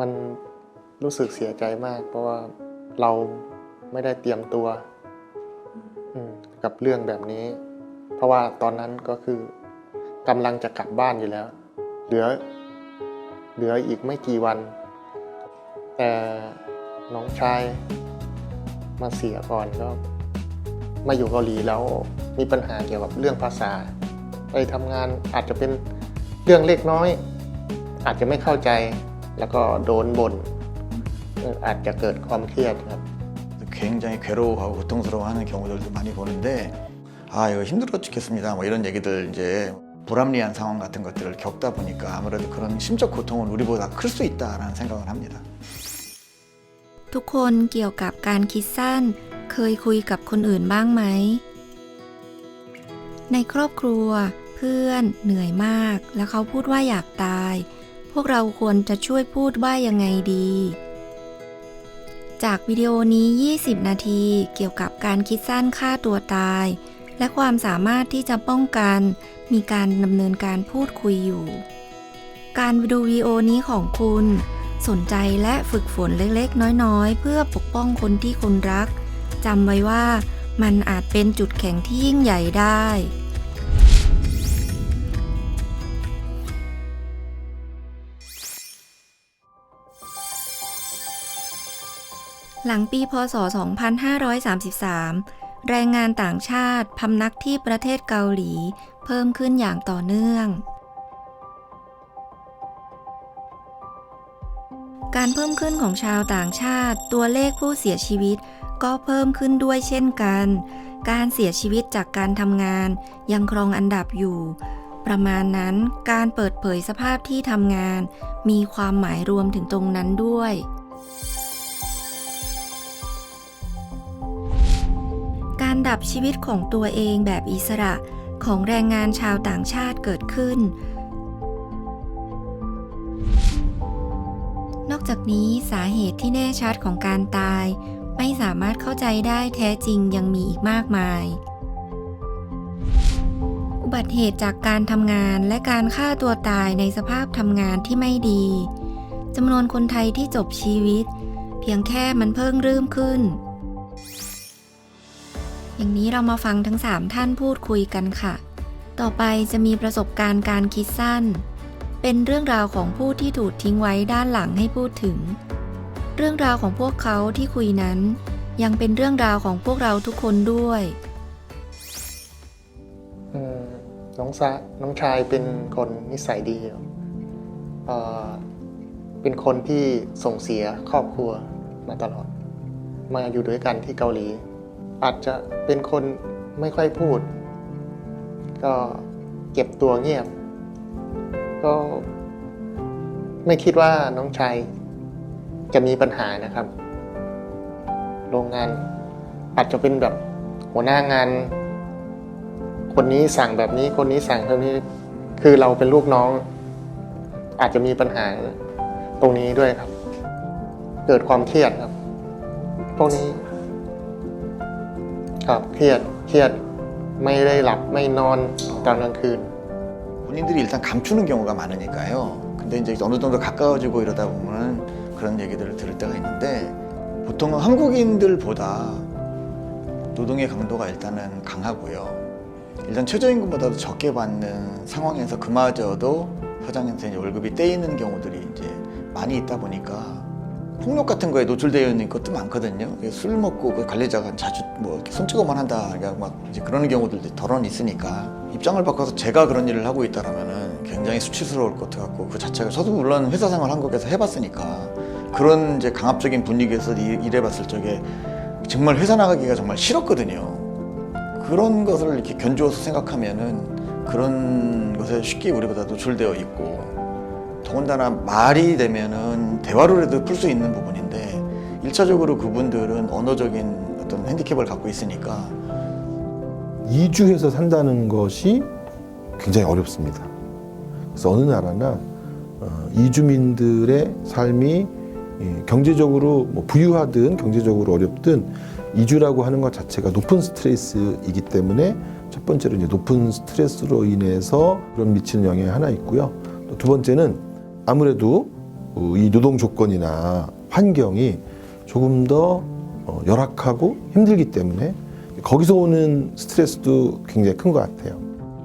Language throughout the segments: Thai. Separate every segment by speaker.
Speaker 1: มันรู้สึกเสียใจมาก เพราะว่าเราไม่ได้เตรียมตัวกับเรื่องแบบนี้ เพราะว่าตอนนั้นก็คือกำลังจะกลับบ้านอยู่แล้ว เหลือ เหลืออีกไม่กี่วัน แต่น้องชายมาเสียก่อนก็มาอยู่เกาหลีแล้วมีปัญหาเกี่ยวกับเรื่องภาษา ไปทำงานอาจจะเป็นเรื่องเล็กน้อย อาจจะไม่เข้าใจ แล้วก็โดนบ่นเอ่ออาจจะเกิดความเครียดครับ
Speaker 2: 굉장히 괴로워하고 고통스러워하는 경우들도 많이 보는데 아 이거 힘들어 죽겠습니다 뭐 이런 얘기들 이제 불합리한 상황 같은 것들을 겪다 보니까 아무래도 그런 심적 고통은 우리보다 클 수 있다라는 생각을 합니다.
Speaker 3: ทุกคนเกี่ยวกับการคิดสั้น เคยคุยกับคนอื่นบ้างไหม ในครอบครัว เพื่อน เหนื่อยมาก แล้วเขาพูดว่าอยากตาย พวกเราควรจะช่วยพูดว่ายังไงดี จากวิดีโอนี้ 20 นาทีเกี่ยวกับการคิดสั้นฆ่าตัวตาย และความสามารถที่จะป้องกัน มีการดำเนินการพูดคุยอยู่ การดูวิดีโอนี้ของคุณ สนใจและฝึกฝนเล็กๆ น้อยๆ เพื่อปกป้องคนที่คุณรักจำไว้ว่ามันอาจเป็นจุดแข็งที่ยิ่งใหญ่ได้ หลังปีพศ 2533 แรงงานต่างชาติพำนักที่ประเทศเกาหลี เพิ่มขึ้นอย่างต่อเนื่อง การเพิ่มขึ้นของชาวต่างชาติ ตัวเลขผู้เสียชีวิตก็เพิ่มขึ้นด้วยเช่นกัน การเสียชีวิตจากการทำงานยังครองอันดับอยู่ ประมาณนั้นการเปิดเผยสภาพที่ทำงาน มีความหมายรวมถึงตรงนั้นด้วย การดับชีวิตของตัวเองแบบอิสระของแรงงานชาวต่างชาติเกิดขึ้น นอกจากนี้สาเหตุที่แน่ชัดของการตาย ไม่สามารถเข้าใจได้แท้จริงยังมีอีกมากมาย อุบัติเหตุจากการทำงานและการฆ่าตัวตายในสภาพทำงานที่ไม่ดีจำนวนคนไทยที่จบชีวิต เพียงแค่มันเพิ่งเริ่มขึ้น อย่างนี้เรามาฟังทั้ง 3 ท่านพูดคุยกันค่ะ ต่อไปจะมีประสบการณ์การคิดสั้น เป็นเรื่องราวของผู้ที่ถูกทิ้งไว้ด้านหลังให้พูดถึง เรื่องราวของพวกเขาที่คุยนั้น ยังเป็นเรื่องราวของพวกเราทุกคนด้วย
Speaker 1: น้องซะน้องชายเป็นคนนิสัยดีเป็นคนที่ส่งเสียครอบครัวมาตลอด มาอยู่ด้วยกันที่เกาหลี อาจจะเป็นคนไม่ค่อยพูด ก็เก็บตัวเงียบ ก็ไม่คิดว่าน้องชายจะมีปัญหานะครับ โรงงานอาจจะเป็นแบบหัวหน้างาน คนนี้สั่งแบบนี้คนนี้สั่งแบบนี้ คือเราเป็นลูกน้อง อาจจะมีปัญหาตรงนี้ด้วยครับ เกิดความเครียดครับ พวกนี้ ครับเครียด เครียด ไม่ได้หลับ ไม่นอนตอนกลางคืน
Speaker 2: 본인들이 일단 감추는 경우가 많으니까요. 근데 이제 어느 정도 가까워지고 이러다 보면 그런 얘기들을 들을 때가 있는데 보통은 한국인들보다 노동의 강도가 일단은 강하고요. 일단 최저임금보다도 적게 받는 상황에서 그마저도 사장한테 이제 월급이 떼이는 경우들이 이제 많이 있다 보니까 폭력 같은 거에 노출되어 있는 것도 많거든요. 술 먹고 그 관리자가 자주 뭐 이렇게 손찌검만 한다, 그러니까 막 이제 그러는 경우들도 덜어는 있으니까 입장을 바꿔서 제가 그런 일을 하고 있다라면은 굉장히 수치스러울 것 같고 그 자체가 저도 물론 회사 생활 한국에서 해봤으니까 그런 이제 강압적인 분위기에서 일- 일해봤을 적에 정말 회사 나가기가 정말 싫었거든요. 그런 것을 이렇게 견주어서 생각하면은 그런 것에 쉽게 우리보다 노출되어 있고 더군다나 말이 되면은 대화로라도 풀 수 있는 부분인데 일차적으로 그분들은 언어적인 어떤 핸디캡을 갖고 있으니까
Speaker 4: 이주해서 산다는 것이 굉장히 어렵습니다. 그래서 어느 나라나 어, 이주민들의 삶이 예, 경제적으로 뭐 부유하든 경제적으로 어렵든 이주라고 하는 것 자체가 높은 스트레스이기 때문에 첫 번째로 이제 높은 스트레스로 인해서 그런 미치는 영향이 하나 있고요. 또두 번째는 아무래도 어, 이 노동 조건이나 환경이 조금 더 어, 열악하고 힘들기 때문에 거기서 오는 스트레스도 굉장히 큰 것 같아요.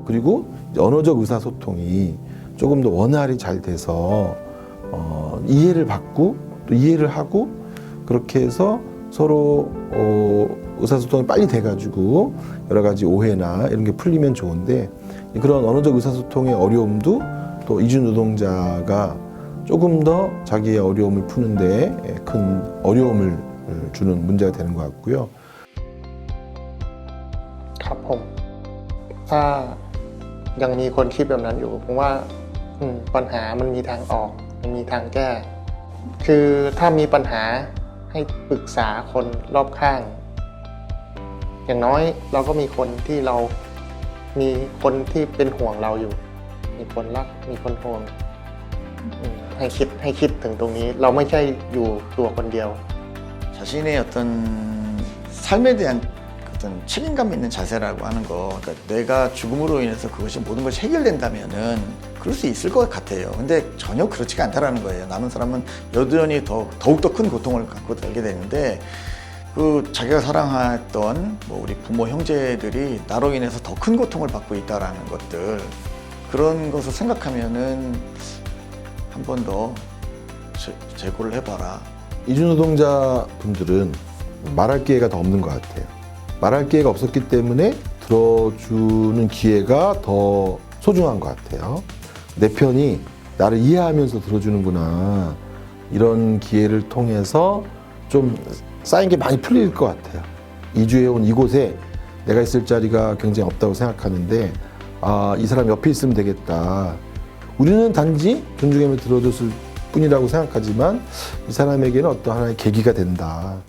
Speaker 4: 그리고 언어적 의사소통이 조금 더 원활히 잘 돼서 어, 이해를 받고 또 이해를 하고 그렇게 해서 서로 어, 의사소통이 빨리 돼가지고 여러 가지 오해나 이런 게 풀리면 좋은데 그런 언어적 의사소통의 어려움도 또 이주 노동자가 조금 더 자기의 어려움을 푸는데 큰 어려움을 주는 문제가 되는 것 같고요.
Speaker 1: ครับผม ถ้ายังมีคนคิดแบบนั้นอยู่ ผมว่าอืมปัญหามันมีทางออก มันมีทางแก้ คือถ้ามีปัญหาให้ปรึกษาคนรอบข้าง อย่างน้อยเราก็มีคนที่เรา มีคนที่เป็นห่วงเราอยู่ มีคนรัก มีคนห่วงอืม ให้คิดให้คิดถึงตรงนี้ เราไม่ใช่อยู่ตัวคนเดียว
Speaker 2: 자신의 어떤 삶에 대한 어떤 책임감 있는 자세라고 하는 거, 그러니까 내가 죽음으로 인해서 그것이 모든 것이 해결된다면은 그럴 수 있을 것 같아요. 근데 전혀 그렇지가 않다라는 거예요. 남은 사람은 여전히 더 더욱 더 큰 고통을 갖고 살게 되는데 그 자기가 사랑했던 뭐 우리 부모 형제들이 나로 인해서 더 큰 고통을 받고 있다라는 것들 그런 것을 생각하면은 한 번 더 재고를 해봐라.
Speaker 4: 이주 노동자 분들은 말할 기회가 더 없는 것 같아요. 말할 기회가 없었기 때문에 들어주는 기회가 더 소중한 것 같아요. 내 편이 나를 이해하면서 들어주는구나. 이런 기회를 통해서 좀 쌓인 게 많이 풀릴 것 같아요. 이주해 온 이곳에 내가 있을 자리가 굉장히 없다고 생각하는데, 아, 이 사람 옆에 있으면 되겠다. 우리는 단지 존중하며 들어줬을 뿐이라고 생각하지만 이 사람에게는 어떤 하나의 계기가 된다.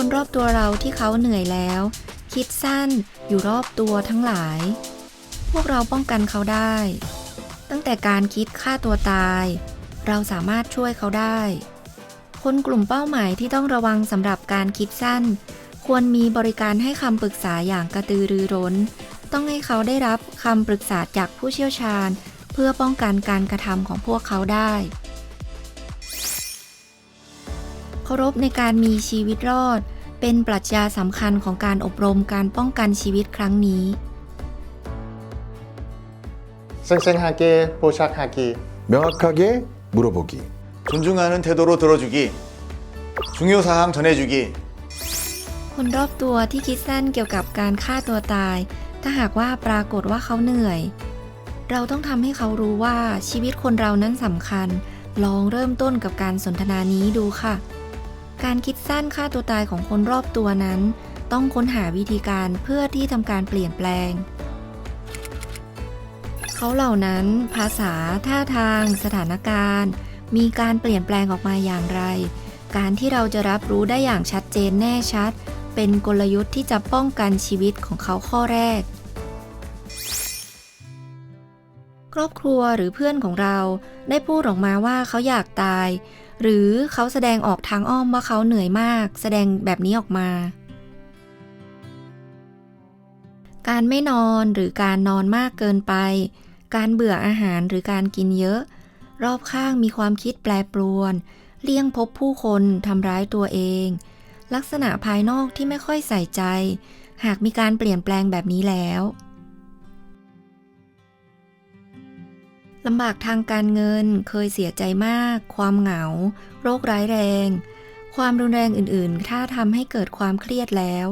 Speaker 3: คนรอบตัวเราที่เขาเหนื่อยแล้ว คิดสั้นอยู่รอบตัวทั้งหลาย พวกเราป้องกันเขาได้ ตั้งแต่การคิดฆ่าตัวตาย เราสามารถช่วยเขาได้ คนกลุ่มเป้าหมายที่ต้องระวังสำหรับการคิดสั้น ควรมีบริการให้คำปรึกษาอย่างกระตือรือร้น ต้องให้เขาได้รับคำปรึกษาจากผู้เชี่ยวชาญ เพื่อป้องกันการกระทำของพวกเขาได้ เคารพในการมีชีวิตรอด เป็นปรัชญาสำคัญของการอบรมการป้องกันชีวิตครั้งนี้
Speaker 1: เซงเซงฮาเกโปชักฮากี
Speaker 4: 명확하게 물어보기.
Speaker 2: 존중하는 태도로 들어주기, 중요 사항 전해주기,
Speaker 3: คนรอบตัวที่คิดสั้นเกี่ยวกับการฆ่าตัวตาย ถ้าหากว่าปรากฏว่าเขาเหนื่อย เราต้องทำให้เขารู้ว่าชีวิตคนเรานั้นสำคัญ ลองเริ่มต้นกับการสนทนานี้ดูค่ะ การคิดสั้นฆ่าตัวตายของคนรอบตัวนั้น ต้องค้นหาวิธีการเพื่อที่ทำการเปลี่ยนแปลง เขาเหล่านั้น ภาษา ท่าทาง สถานการณ์ มีการเปลี่ยนแปลงออกมาอย่างไร การที่เราจะรับรู้ได้อย่างชัดเจนแน่ชัด เป็นกลยุทธ์ที่จะป้องกันชีวิตของเขาข้อแรก ครอบครัวหรือเพื่อนของเราได้พูดออกมาว่าเขาอยากตาย หรือเขาแสดงออกทางอ้อมว่าเขาเหนื่อยมาก แสดงแบบนี้ออกมาการไม่นอนหรือการนอนมากเกินไป การเบื่ออาหารหรือการกินเยอะ รอบข้างมีความคิดแปรปรวน เลี่ยงพบผู้คนทำร้ายตัวเอง ลักษณะภายนอกที่ไม่ค่อยใส่ใจ หากมีการเปลี่ยนแปลงแบบนี้แล้วลำบากทางการเงินเคยเสียใจมาก ความเหงา โรคร้ายแรง ความรุนแรงอื่นๆ ถ้าทำให้เกิดความเครียดแล้ว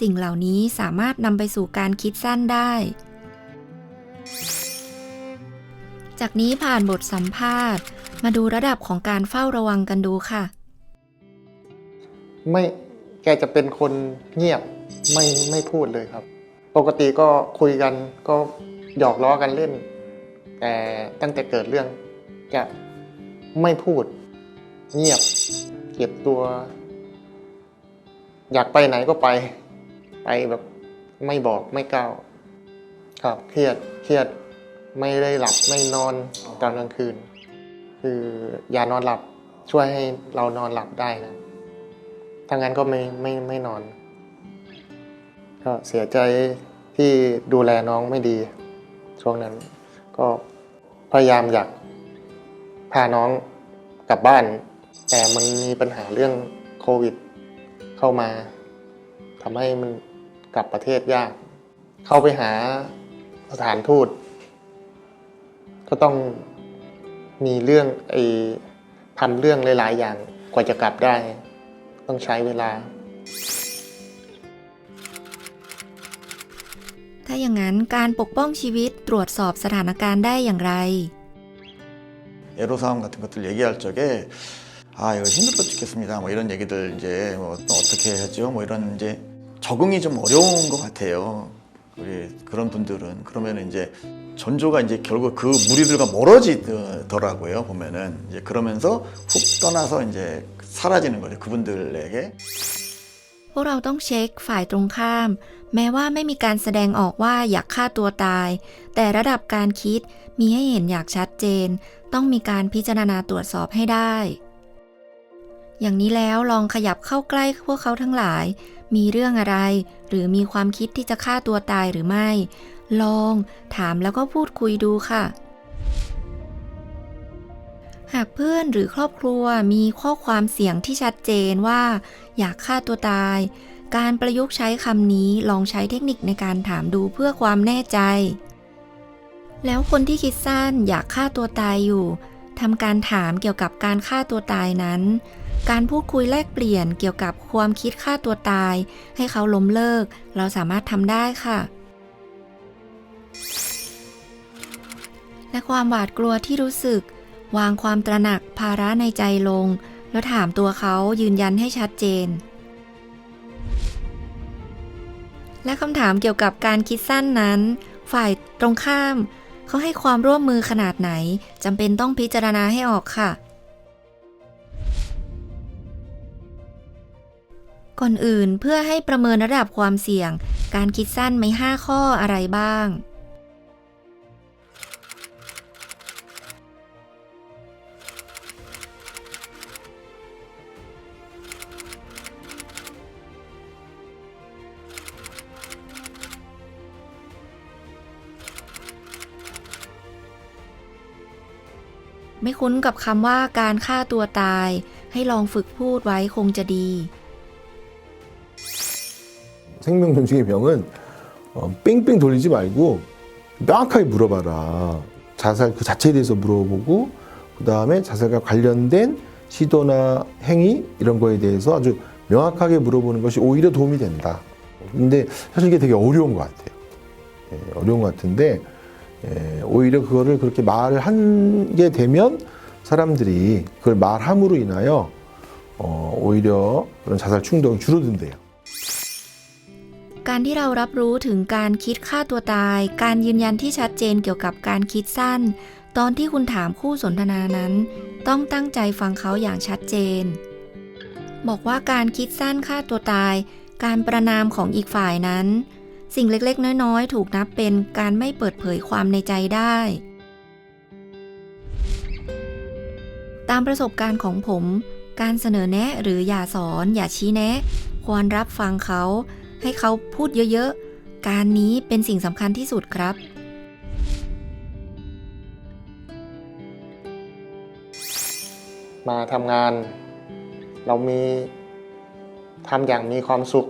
Speaker 3: สิ่งเหล่านี้สามารถนำไปสู่การคิดสั้นได้ จากนี้ผ่านบทสัมภาษณ์ มาดูระดับของการเฝ้าระวังกันดูค่ะ
Speaker 1: ไม่แกจะเป็นคนเงียบไม่ไม่พูดเลยครับ ปกติก็คุยกันก็หยอกล้อกันเล่น แต่ตั้งแต่เกิดเรื่องจะไม่พูด เงียบ เก็บตัว อยากไปไหนก็ไป ไปแบบไม่บอกไม่กล่าวครับเครียดเครียด ไม่ได้หลับไม่นอนตอนกลางคืน คือยานอนหลับช่วยให้เรานอนหลับได้นะถ้างั้นก็ไม่ไม่ไม่นอน ก็เสียใจที่ดูแลน้องไม่ดี ช่วงนั้นก็พยายามอยากพาน้องกลับบ้าน แต่มันมีปัญหาเรื่องโควิด เข้ามาทำให้มันกลับประเทศยาก เข้าไปหาสถานทูต ก็ต้องมีเรื่องไอ้ทำเรื่องหลาย ๆ อย่างกว่าจะกลับได้ ต้องใช้เวลา
Speaker 3: ถ้าอย่างนั้นการปกป้องชีวิตตรวจสอบสถานการณ์ได้อย่างไร
Speaker 2: 애로사항 같은 것들 얘기할 적에 아 이거 힘들어 죽겠습니다 뭐 이런 얘기들 이제 뭐 어떻게 하죠 뭐 이런 이제 적응이 좀 어려운 것 같아요 우리 그런 분들은 그러면 이제 전조가 이제 결국 그 무리들과 멀어지더라고요 보면은 이제 그러면서 훅 떠나서 이제 사라지는 거죠 그분들에게
Speaker 3: พวกเราต้องเช็คฝ่ายตรงข้าม แม้ว่าไม่มีการแสดงออกว่าอยากฆ่าตัวตาย แต่ระดับการคิดมีให้เห็นอย่างชัดเจน ต้องมีการพิจารณาตรวจสอบให้ได้ อย่างนี้แล้วลองขยับเข้าใกล้พวกเขาทั้งหลาย มีเรื่องอะไร หรือมีความคิดที่จะฆ่าตัวตายหรือไม่ ลองถามแล้วก็พูดคุยดูค่ะ หากเพื่อนหรือครอบครัวมีข้อความเสียงที่ชัดเจนว่า อยากฆ่าตัวตาย การประยุกต์ใช้คำนี้ลองใช้เทคนิคในการถามดูเพื่อความแน่ใจ แล้วคนที่คิดสั้นอยากฆ่าตัวตายอยู่ทำการถามเกี่ยวกับการฆ่าตัวตายนั้น การพูดคุยแลกเปลี่ยนเกี่ยวกับความคิดฆ่าตัวตาย ให้เขาล้มเลิก เราสามารถทำได้ค่ะ และความหวาดกลัวที่รู้สึก วางความตระหนักภาระในใจลง แล้วถามตัวเขายืนยันให้ชัดเจน และคำถามเกี่ยวกับการคิดสั้นนั้น ฝ่ายตรงข้าม เขาให้ความร่วมมือขนาดไหนจำเป็นต้องพิจารณาให้ออกค่ะ ก่อนอื่นเพื่อให้ประเมินระดับความเสี่ยง การคิดสั้นมี5ข้ออะไรบ้าง ไม่คุ้นกับคำว่าการฆ่าตัวตาย ให้ลองฝึกพูดไว้คงจะดี
Speaker 4: 생명 존중의 병은 어, 뺑뺑 돌리지 말고 명확하게 물어봐라. 자살 그 자체에 대해서 물어보고 그 다음에 자살과 관련된 시도나 행위 이런 거에 대해서 아주 명확하게 물어보는 것이 오히려 도움이 된다. 근데 사실 이게 되게 어려운 것 같아요. 예, 어려운 것 같은데 예, 오히려 그거를 그렇게 말을 하게 되면 사람들이 그걸 말함으로 인하여 어, 오히려 그런 자살 충동이 줄어든대요.
Speaker 3: การที่เรารับรู้ถึงการคิดฆ่าตัวตาย การยืนยันที่ชัดเจนเกี่ยวกับการคิดสั้น ตอนที่คุณถามคู่สนทนานั้น ต้องตั้งใจฟังเขาอย่างชัดเจน บอกว่าการคิดสั้นฆ่าตัวตาย การประนามของอีกฝ่ายนั้น สิ่งเล็กๆ น้อยๆ ถูกนับเป็นการไม่เปิดเผยความในใจได้ ตามประสบการณ์ของผม การเสนอแนะหรืออย่าสอนอย่าชี้แนะ ควรรับฟังเขา ให้เขาพูดเยอะๆ การนี้เป็นสิ่งสำคัญที่สุดครับ
Speaker 1: มาทำงาน เรามีทำอย่างมีความสุข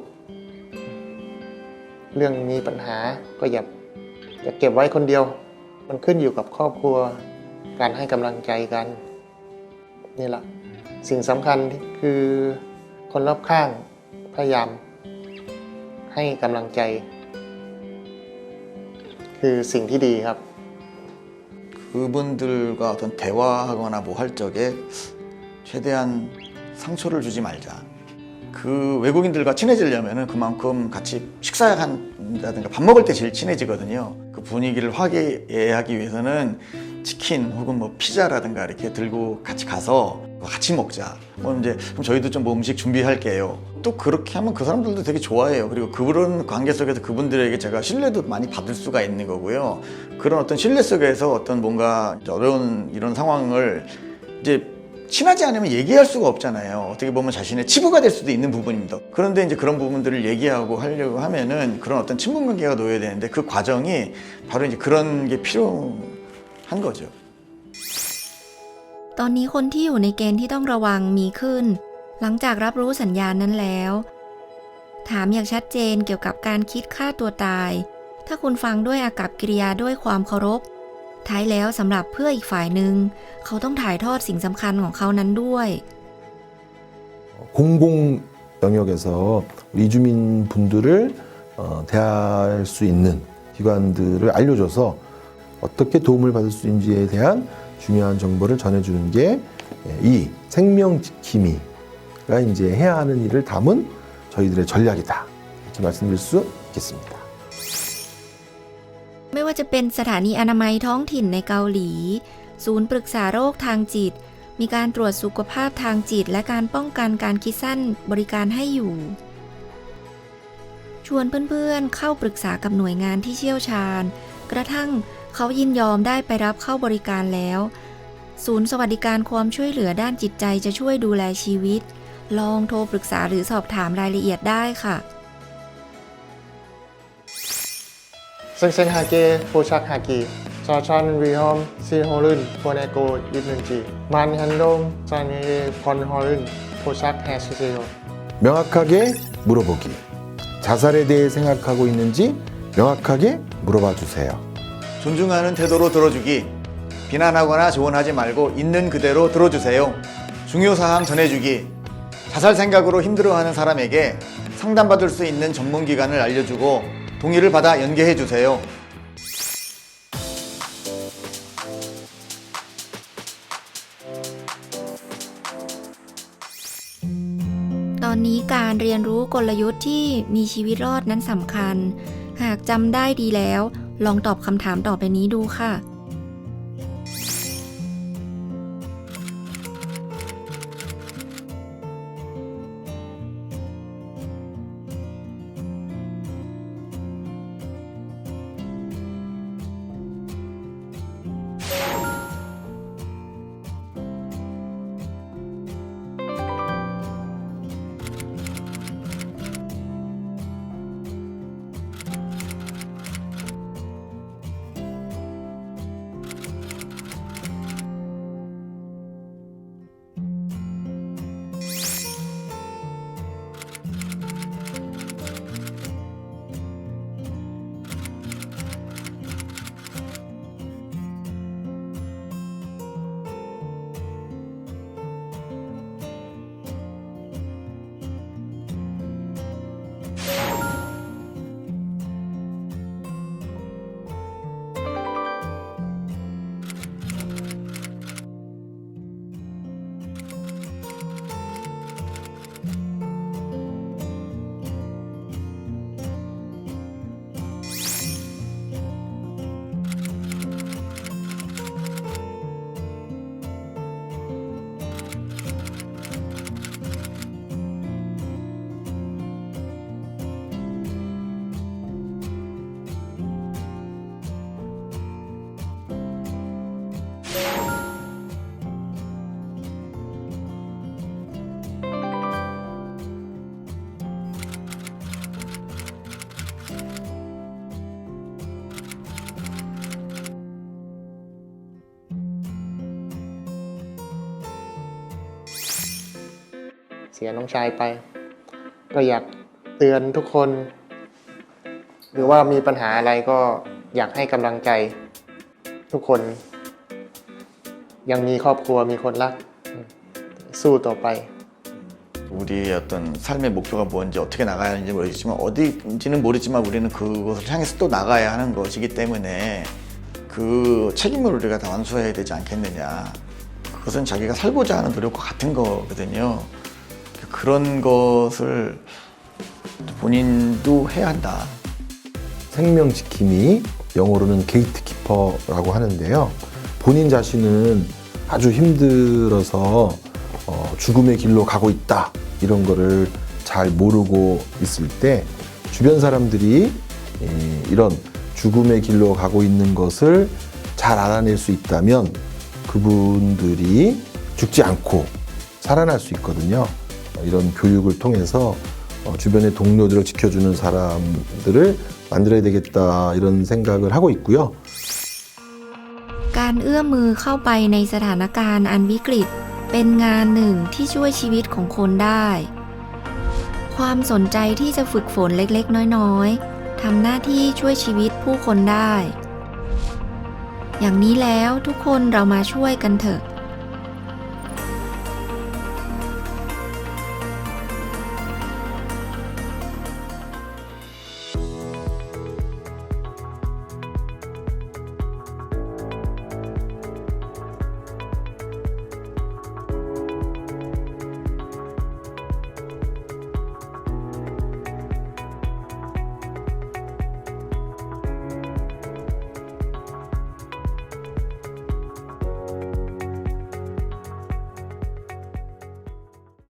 Speaker 1: เรื่องมีปัญหาก็อย่าอย่าเก็บไว้คนเดียว มันขึ้นอยู่กับครอบครัว การให้กำลังใจกัน นี่แหละ สิ่งสำคัญคือคนรอบข้างพยายาม ให้กำลังใจ คือสิ่งที่ดีครับ
Speaker 2: 그분들과 어떤 대화하거나 뭐 할 적에 최대한 상처를 주지 말자. 그 외국인들과 친해지려면은 그만큼 같이 식사한다든가 밥 먹을 때 제일 친해지거든요. 그 분위기를 화기애애하기 위해서는 치킨 혹은 뭐 피자라든가 이렇게 들고 같이 가서 같이 먹자. 뭐 이제 그럼 저희도 좀 뭐 음식 준비할게요. 또 그렇게 하면 그 사람들도 되게 좋아해요. 그리고 그런 관계 속에서 그분들에게 제가 신뢰도 많이 받을 수가 있는 거고요. 그런 어떤 신뢰 속에서 어떤 뭔가 어려운 이런 상황을 이제 친하지 않으면 얘기할 수가 없잖아요. 어떻게 보면 자신의 치부가 될 수도 있는 부분입니다. 그런데 이제 그런 부분들을 얘기하고 하려고 하면은 그런 어떤 친분 관계가 놓여야 되는데 그 과정이 바로 이제 그런 게 필요한 거죠.
Speaker 3: ตอนนี้คนที่อยู่ในเกณฑ์ที่ต้องระวังมีขึ้น หลังจากรับรู้สัญญาณนั้นแล้ว ถามอย่างชัดเจนเกี่ยวกับการคิดฆ่าตัวตาย ถ้าคุณฟังด้วยอากับกิริยาด้วยความเคารพ ท้ายแล้วสำหรับเพื่ออีกฝ่ายหนึ่ง เขาต้องถ่ายทอดสิ่งสำคัญของเขานั้นด้วย
Speaker 4: 공공 영역에서 우리 이주민 분들을 어, 대할 수 있는 기관들을 알려줘서 어떻게 도움을 받을 수 있는지에 대한 중요한 정보를 전해주는 게 이 생명 지킴이가 이제 해야 하는 일을 담은 저희들의 전략이다 이렇게 말씀드릴 수 있겠습니다.
Speaker 3: ว่าจะเป็นสถานีอนามัยท้องถิ่นในเกาหลี ศูนย์ปรึกษาโรคทางจิต มีการตรวจสุขภาพทางจิต และการป้องกันการคิดสั้นบริการให้อยู่ ชวนเพื่อนๆ เข้าปรึกษากับหน่วยงานที่เชี่ยวชาญ กระทั่งเขายินยอมได้ไปรับเข้าบริการแล้ว ศูนย์สวัสดิการความช่วยเหลือด้านจิตใจจะช่วยดูแลชีวิต ลองโทรปรึกษาหรือสอบถามรายละเอียดได้ค่ะ
Speaker 1: 생생하게 포착하기 저천 위험 시호른 보내고 있는지 만 행동 장애의 번호를 포착해주세요.
Speaker 4: 명확하게 물어보기. 자살에 대해 생각하고 있는지 명확하게 물어봐 주세요.
Speaker 2: 존중하는 태도로 들어주기. 비난하거나 조언하지 말고 있는 그대로 들어주세요. 중요사항 전해주기. 자살 생각으로 힘들어하는 사람에게 상담받을 수 있는 전문기관을 알려주고 동의를 받아 연계해 주세요.
Speaker 3: ตอนนี้การเรียนรู้กลยุทธ์ที่มีชีวิตรอดนั้นสำคัญ หากจำได้ดีแล้ว ลองตอบคำถามต่อไปนี้ดูค่ะ
Speaker 1: สียน้องชายไป ก็อยากเตือนทุกคน หรือว่ามีปัญหาอะไรก็อยากให้กำลังใจ ทุกคน ยังมีครอบครัวมีคนรักอืมสู้ต่อไป
Speaker 2: 우리의 어떤 삶의 목표가 뭔지 어떻게 나가야 하는지 모르겠지만 어디인지는 모르지만 우리는 그곳을 향해서 또 나가야 하는 것이기 때문에 그 책임을 우리가 다 완수해야 되지 않겠느냐. 그것은 자기가 살고자 하는 노력과 같은 거거든요. 그런 것을 본인도 해야 한다.
Speaker 4: 생명 지킴이 영어로는 게이트키퍼라고 하는데요. 본인 자신은 아주 힘들어서 어, 죽음의 길로 가고 있다 이런 거를 잘 모르고 있을 때 주변 사람들이 이, 이런 죽음의 길로 가고 있는 것을 잘 알아낼 수 있다면 그분들이 죽지 않고 살아날 수 있거든요. 이런 교육을 통해서 어, 주변의 동료들을 지켜주는 사람들을 만들어야 되겠다 이런 생각을 하고 있고요.
Speaker 3: การเอื้อมมือเข้าไปในสถานการณ์อันวิกฤต เป็นงานหนึ่งที่ช่วยชีวิตของคนได้ ความสนใจที่จะฝึกฝนเล็กๆ น้อยๆทำหน้าที่ช่วยชีวิตผู้คนได้ อย่างนี้แล้วทุกคนเรามาช่วยกันเถอะ